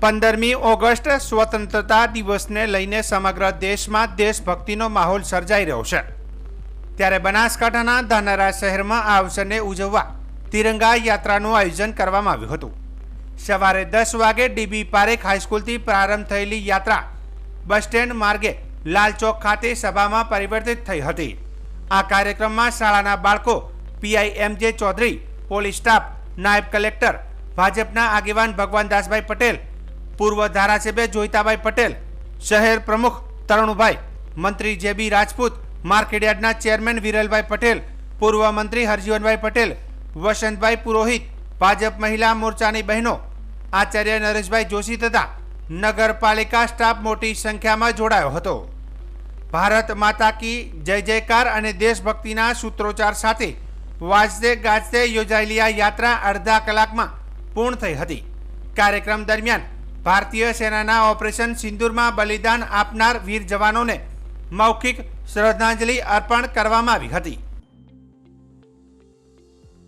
પંદરમી ઓગસ્ટ સ્વતંત્રતા દિવસને લઈને સમગ્ર દેશમાં દેશભક્તિનો માહોલ સર્જાઈ રહ્યો છે. ત્યારે બનાસકાંઠાના ધાનારા શહેરમાં આ અવસરને ઉજવવા તિરંગા યાત્રાનું આયોજન કરવામાં આવ્યું હતું. સવારે દસ વાગે ડીબી પારેખ હાઈસ્કૂલથી પ્રારંભ થયેલી યાત્રા બસ સ્ટેન્ડ માર્ગે લાલચોક ખાતે સભામાં પરિવર્તિત થઈ હતી. આ કાર્યક્રમમાં શાળાના બાળકો P I M J Chaudhari, police staff, નાયબ કલેક્ટર, ભાજપના આગેવાન ભગવાનદાસભાઈ પટેલ પૂર્વ ધારાસભ્ય જોઈતાભાઈ પટેલ, શહેર પ્રમુખ તરુણભાઈ, મંત્રી જેબી રાજપૂત માર્કેટયાર્ડના ચેરમેન વિરલભાઈ પટેલ, પૂર્વ મંત્રી હરજીવનભાઈ પટેલ, વસંતભાઈ પુરોહિત, ભાજપ મહિલા મોરચાની બહેનો, આચાર્ય નરેશભાઈ જોશી તથા નગરપાલિકા સ્ટાફ મોટી સંખ્યામાં જોડાયો હતો. ભારત માતા કી જય જયકાર અને દેશભક્તિના સૂત્રોચ્ચાર સાથે વાજતે ગાજતે યોજાયેલી આ યાત્રા અડધા કલાકમાં પૂર્ણ થઈ હતી. કાર્યક્રમ દરમિયાન ભારતીય સેનાના ઓપરેશન સિંદૂરમાં બલિદાન આપનાર વીર જવાનોને મૌખિક શ્રદ્ધાંજલિ અર્પણ કરવામાં આવી હતી.